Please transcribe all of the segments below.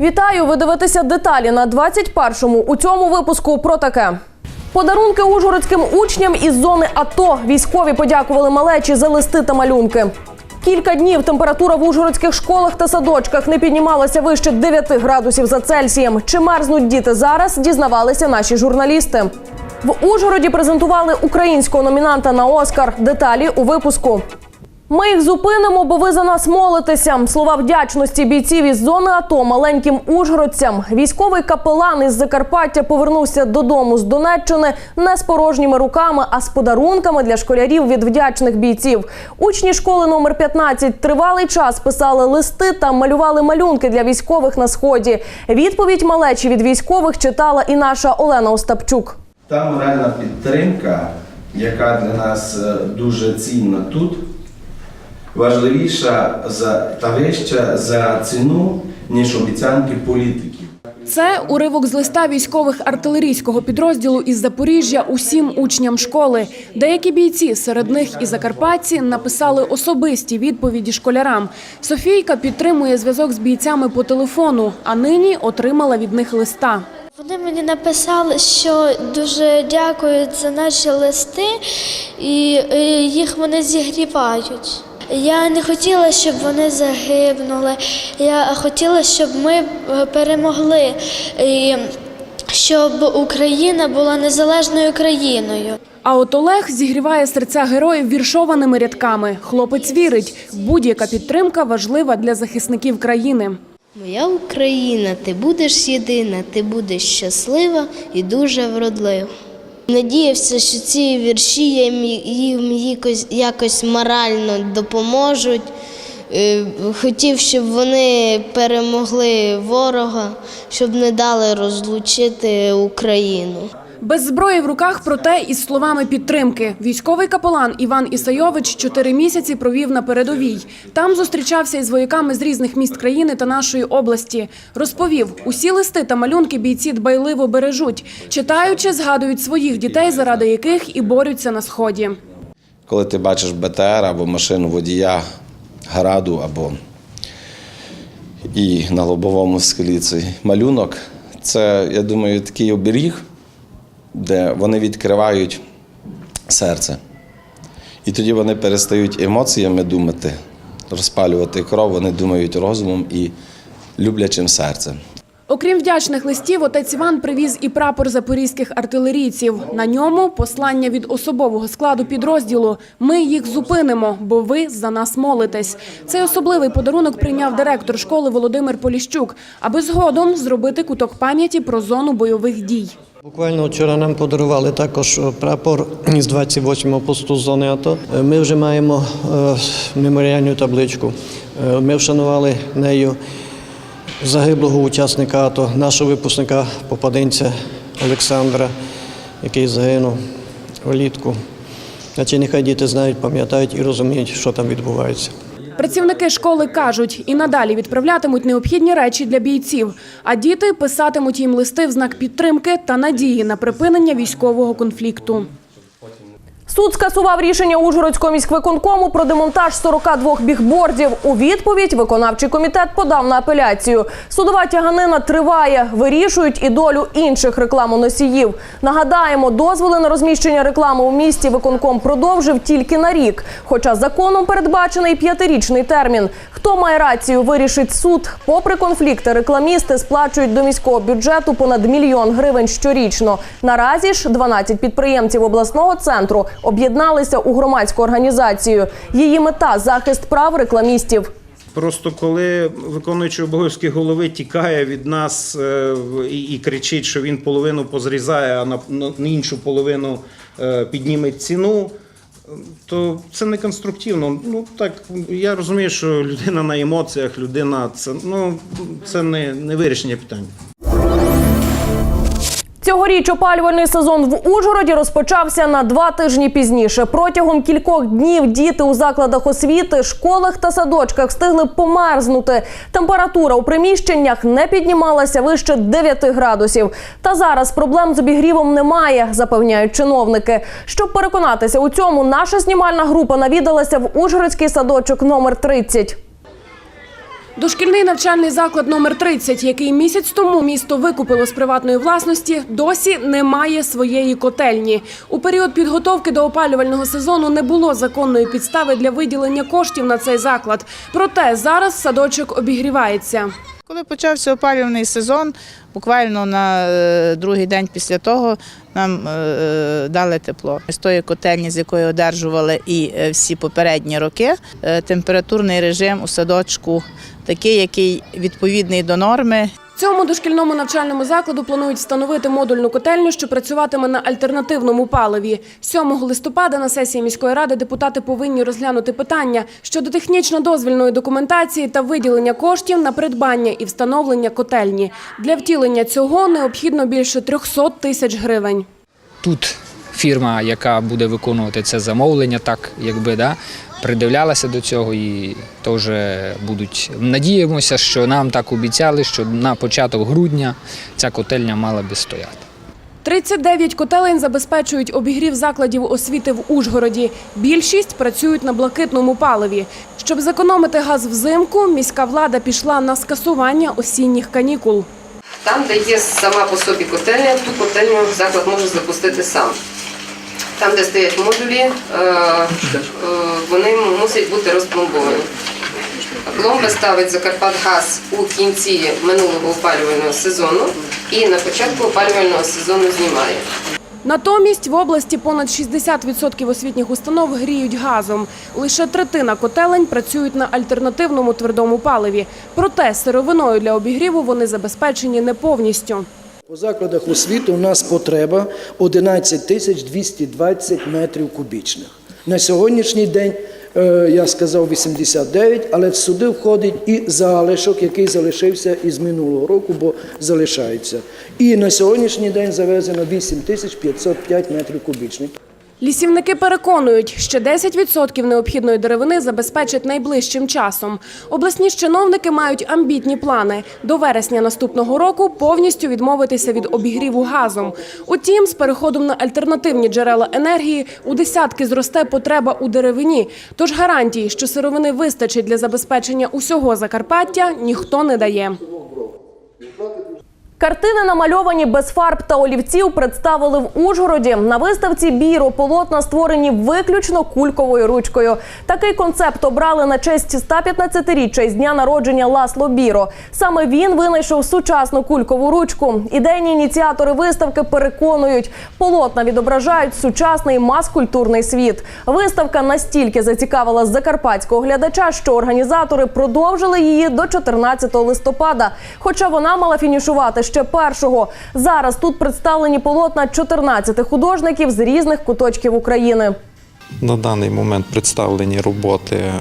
Вітаю! Ви дивитеся деталі на 21-му. У цьому випуску про таке. Подарунки ужгородським учням із зони АТО. Військові подякували малечі за листи та малюнки. Кілька днів температура в ужгородських школах та садочках не піднімалася вище 9 градусів за Цельсієм. Чи мерзнуть діти зараз? Дізнавалися наші журналісти. В Ужгороді презентували українського номінанта на Оскар. Деталі у випуску. Ми їх зупинимо, бо ви за нас молитеся. Слова вдячності бійців із зони АТО маленьким ужгородцям. Військовий капелан із Закарпаття повернувся додому з Донеччини не з порожніми руками, а з подарунками для школярів від вдячних бійців. Учні школи номер 15 тривалий час писали листи та малювали малюнки для військових на сході. Відповідь малечі від військових читала і наша Олена Остапчук. Та моральна підтримка, яка для нас е, дуже цінна тут, важливіша за та вища за ціну, ніж обіцянки політиків. Це уривок з листа військових артилерійського підрозділу із Запоріжжя усім учням школи. Деякі бійці, серед них і закарпатці, написали особисті відповіді школярам. Софійка підтримує зв'язок з бійцями по телефону, а нині отримала від них листа. Вони мені написали, що дуже дякують за наші листи, і їх вони зігрівають. Я не хотіла, щоб вони загинули. Я хотіла, щоб ми е, перемогли, і щоб Україна була незалежною країною. А от Олег зігріває серця героїв віршованими рядками. Хлопець вірить, будь-яка підтримка важлива для захисників країни. Моя Україна, ти будеш єдина, ти будеш щаслива і дуже вродлива. Надіявся, що ці вірші їм- якось, якось морально допоможуть. Е, Хотів, щоб вони перемогли ворога, щоб не дали розлучити Україну. Без зброї в руках, проте із словами підтримки. Військовий капелан Іван Ісайович чотири місяці провів на передовій. Там зустрічався із вояками з різних міст країни та нашої області. Розповів, усі листи та малюнки бійці дбайливо бережуть. Читаючи, згадують своїх дітей, заради яких і борються на сході. коли ти бачиш БТР або машину водія граду, або і на лобовому склі цей малюнок, це, я думаю, такий оберіг, де вони відкривають серце. І тоді вони перестають емоціями думати, розпалювати кров, вони думають розумом і люблячим серцем. Окрім вдячних листів, отець Іван привіз і прапор запорізьких артилерійців. На ньому послання від особового складу підрозділу. Ми їх зупинимо, бо ви за нас молитесь. Цей особливий подарунок прийняв директор школи Володимир Поліщук, аби згодом зробити куток пам'яті про зону бойових дій. Буквально вчора нам подарували також прапор з 28-го посту зони АТО. Е, Ми вже маємо е, меморіальну табличку. Е, Ми вшанували нею загиблого учасника АТО, нашого випускника попадинця Олександра, який загинув влітку. Значить, нехай діти знають, пам'ятають і розуміють, що там відбувається. Працівники школи кажуть, і надалі відправлятимуть необхідні речі для бійців, а діти писатимуть їм листи в знак підтримки та надії на припинення військового конфлікту. Суд скасував рішення Ужгородського міськвиконкому про демонтаж 42 бігбордів. У відповідь виконавчий комітет подав на апеляцію. Судова тяганина триває. Вирішують і долю інших рекламоносіїв. Нагадаємо, дозволи на розміщення реклами у місті виконком продовжив тільки на рік. Хоча законом передбачений п'ятирічний термін. Хто має рацію, вирішить суд. Попри конфлікти, рекламісти сплачують до міського бюджету понад мільйон гривень щорічно. Наразі ж 12 підприємців обласного центру об'єдналися у громадську організацію. Її мета захист прав рекламістів. Просто коли виконуючий обов'язки голови тікає від нас е, і, кричить, що він половину позрізає, а на, на іншу половину е, підніме ціну, е, то це не конструктивно. Ну так я розумію, що людина на емоціях, людина це ну це не, не вирішення питання. Цьогоріч опалювальний сезон в Ужгороді розпочався на два тижні пізніше. Протягом кількох днів діти у закладах освіти, школах та садочках встигли померзнути. Температура у приміщеннях не піднімалася вище 9 градусів. Та зараз проблем з обігрівом немає, запевняють чиновники. Щоб переконатися у цьому, наша знімальна група навідалася в Ужгородський садочок номер 30. Дошкільний навчальний заклад номер 30, який місяць тому місто викупило з приватної власності, досі не має своєї котельні. У період підготовки до опалювального сезону не було законної підстави для виділення коштів на цей заклад. Проте зараз садочок обігрівається. Коли почався опалювальний сезон, буквально на е, другий день після того нам е, дали тепло. З тої котельні, з якої одержували і е, всі попередні роки, е, температурний режим у садочку такий, який відповідний до норми. Цьому дошкільному навчальному закладу планують встановити модульну котельню, що працюватиме на альтернативному паливі. 7 листопада на сесії міської ради депутати повинні розглянути питання щодо технічно-дозвільної документації та виділення коштів на придбання і встановлення котельні. Для втілення цього необхідно більше 300 тисяч гривень. тут фірма, яка буде виконувати це замовлення, так якби да, придивлялася до цього і теж будуть. Надіємося, що нам так обіцяли, що на початок грудня ця котельня мала би стояти. 39 котелень забезпечують обігрів закладів освіти в Ужгороді. Більшість працюють на блакитному паливі. Щоб зекономити газ взимку, міська влада пішла на скасування осінніх канікул. Там, де є сама по собі котельня, ту котельню заклад може запустити сам. Там, де стоять модулі, е, е, вони мусять бути розпломбовані. Пломба ставить Закарпатгаз у кінці минулого опалювального сезону і на початку опалювального сезону знімає. Натомість в області понад 60% освітніх установ гріють газом. Лише третина котелень працюють на альтернативному твердому паливі. Проте сировиною для обігріву вони забезпечені не повністю. По закладах освіти у нас потреба 11 тисяч 220 метрів кубічних. На сьогоднішній день е, я сказав 89, але в суди входить і залишок, який залишився із минулого року, бо залишається. І на сьогоднішній день завезено 8 тисяч 505 метрів кубічних. Лісівники переконують, ще 10% необхідної деревини забезпечать найближчим часом. Обласні чиновники мають амбітні плани до вересня наступного року повністю відмовитися від обігріву газом. Утім, з переходом на альтернативні джерела енергії у десятки зросте потреба у деревині. Тож гарантії, що сировини вистачить для забезпечення усього Закарпаття, ніхто не дає. Картини, намальовані без фарб та олівців, представили в Ужгороді. На виставці Біро полотна створені виключно кульковою ручкою. Такий концепт обрали на честь 115-річчя із дня народження Ласло Біро. Саме він винайшов сучасну кулькову ручку. Ідейні ініціатори виставки переконують, полотна відображають сучасний мас-культурний світ. Виставка настільки зацікавила закарпатського глядача, що організатори продовжили її до 14 листопада. Хоча вона мала фінішувати ще першого. Зараз тут представлені полотна 14 художників з різних куточків України. На даний момент представлені роботи е,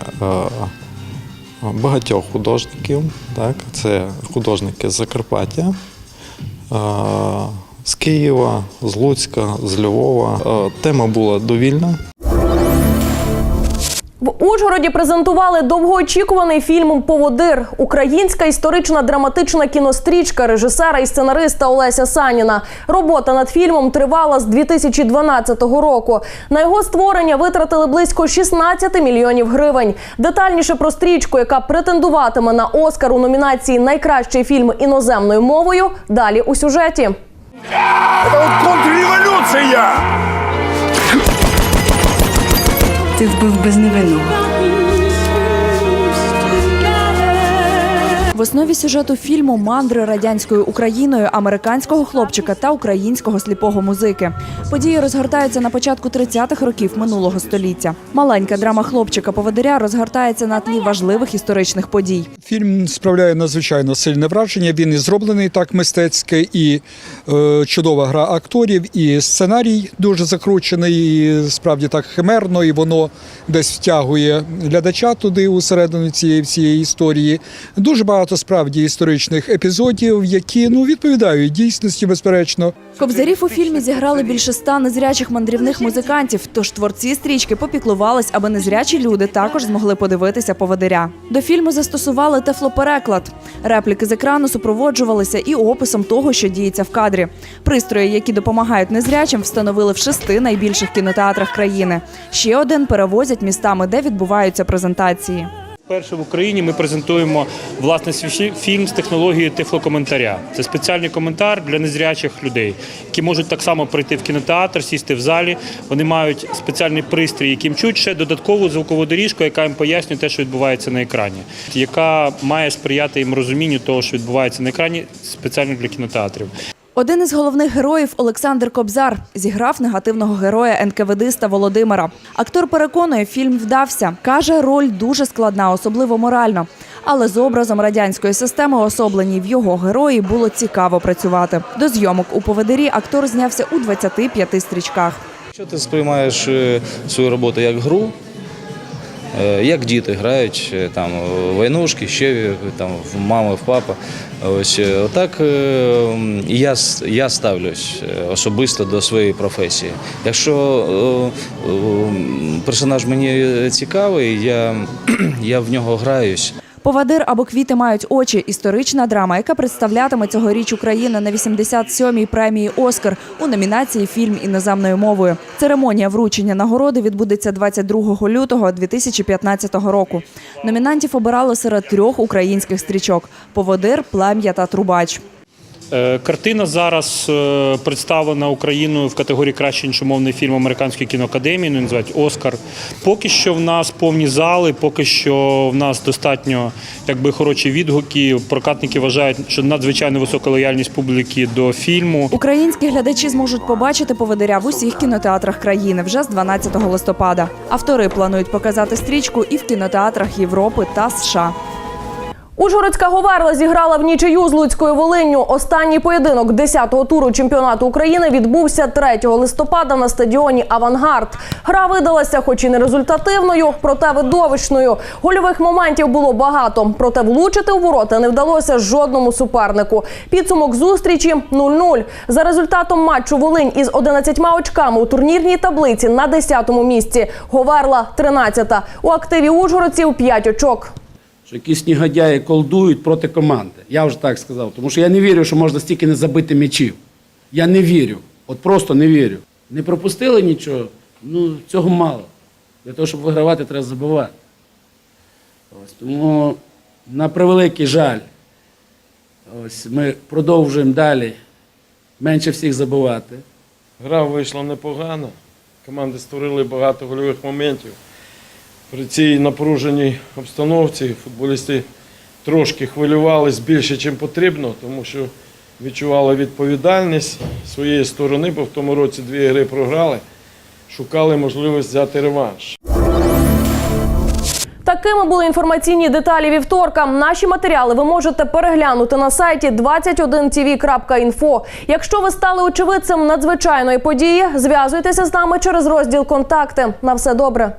багатьох художників. Так? Це художники з Закарпаття, е, з Києва, з Луцька, з Львова. Е, Тема була довільна. В Ужгороді презентували довгоочікуваний фільм Поводир. Українська історична драматична кінострічка режисера і сценариста Олеся Саніна. Робота над фільмом тривала з 2012 року. На його створення витратили близько 16 мільйонів гривень. Детальніше про стрічку, яка претендуватиме на Оскар у номінації Найкращий фільм іноземною мовою. Далі у сюжеті. Контрреволюція! Ти вбив безневинного. В основі сюжету фільму мандри радянською Україною американського хлопчика та українського сліпого музики. Події розгортаються на початку 30-х років минулого століття. Маленька драма хлопчика поводиря розгортається на тлі важливих історичних подій. Фільм справляє надзвичайно сильне враження. Він і зроблений так мистецьке, і е, чудова гра акторів, і сценарій дуже закручений, і справді так химерно, і воно десь втягує глядача туди усередину цієї всієї історії. Дуже багато справді історичних епізодів, які ну відповідають дійсності, безперечно. Кобзарів у фільмі зіграли більше ста незрячих мандрівних музикантів. Тож творці стрічки попіклувались, аби незрячі люди також змогли подивитися поводиря. До фільму застосували тефлопереклад. Репліки з екрану супроводжувалися і описом того, що діється в кадрі. Пристрої, які допомагають незрячим, встановили в шести найбільших кінотеатрах країни. Ще один перевозять містами, де відбуваються презентації. Перше в Україні ми презентуємо власне свій фільм з технологією тифлокоментаря. Це спеціальний коментар для незрячих людей, які можуть так само прийти в кінотеатр, сісти в залі. Вони мають спеціальний пристрій, яким чуть ще додаткову звукову доріжку, яка їм пояснює те, що відбувається на екрані, яка має сприяти їм розумінню того, що відбувається на екрані, спеціально для кінотеатрів. Один із головних героїв Олександр Кобзар зіграв негативного героя НКВДиста Володимира. Актор переконує, фільм вдався. Каже, роль дуже складна, особливо морально. Але з образом радянської системи, особлені в його герої, було цікаво працювати. До зйомок у поведері актор знявся у 25 стрічках. Якщо ти сприймаєш е, свою роботу як гру, е, як діти грають е, там войнушки, ще там в мами, в папа. Ось е, отак е, і я, я ставлюсь е, особисто до своєї професії. Якщо персонаж мені цікавий, я, я в нього граюсь. Повадир або квіти мають очі. Історична драма, яка представлятиме цьогоріч Україну на 87-й премії Оскар у номінації Фільм іноземною мовою. Церемонія вручення нагороди відбудеться 22 лютого 2015 року. Номінантів обирали серед трьох українських стрічок: Поводир, Плем'я та Трубач. Е, Картина зараз е, представлена Україною в категорії кращий іншомовний фільм Американської кіноакадемії, ну, називають Оскар. Поки що в нас повні зали, поки що в нас достатньо якби хороші відгуки. Прокатники вважають, що надзвичайно висока лояльність публіки до фільму. Українські глядачі зможуть побачити поводиря в усіх кінотеатрах країни вже з 12 листопада. Автори планують показати стрічку і в кінотеатрах Європи та США. Ужгородська Говерла зіграла в нічию з Луцькою Волинню. Останній поєдинок 10-го туру чемпіонату України відбувся 3 листопада на стадіоні Авангард. Гра видалася, хоч і не результативною, проте видовищною. Гольових моментів було багато, проте влучити у ворота не вдалося жодному супернику. Підсумок зустрічі 0-0. За результатом матчу Волинь із 11 очками у турнірній таблиці на 10-му місці. Говерла 13-та. У активі ужгородців 5 очок. Що якісь негодяї колдують проти команди. Я вже так сказав. Тому що я не вірю, що можна стільки не забити м'ячів. Я не вірю. От просто не вірю. Не пропустили нічого, ну цього мало. Для того, щоб вигравати, треба забивати. Ось, тому на превеликий жаль. Ось ми продовжуємо далі менше всіх забивати. Гра вийшла непогано. Команди створили багато гольових моментів. При цій напруженій обстановці футболісти трошки хвилювались більше, ніж потрібно, тому що відчували відповідальність своєї сторони, бо в тому році дві гри програли, шукали можливість взяти реванш. Такими були інформаційні деталі вівторка. Наші матеріали ви можете переглянути на сайті 21tv.info. Якщо ви стали очевидцем надзвичайної події, зв'язуйтеся з нами через розділ Контакти. На все добре.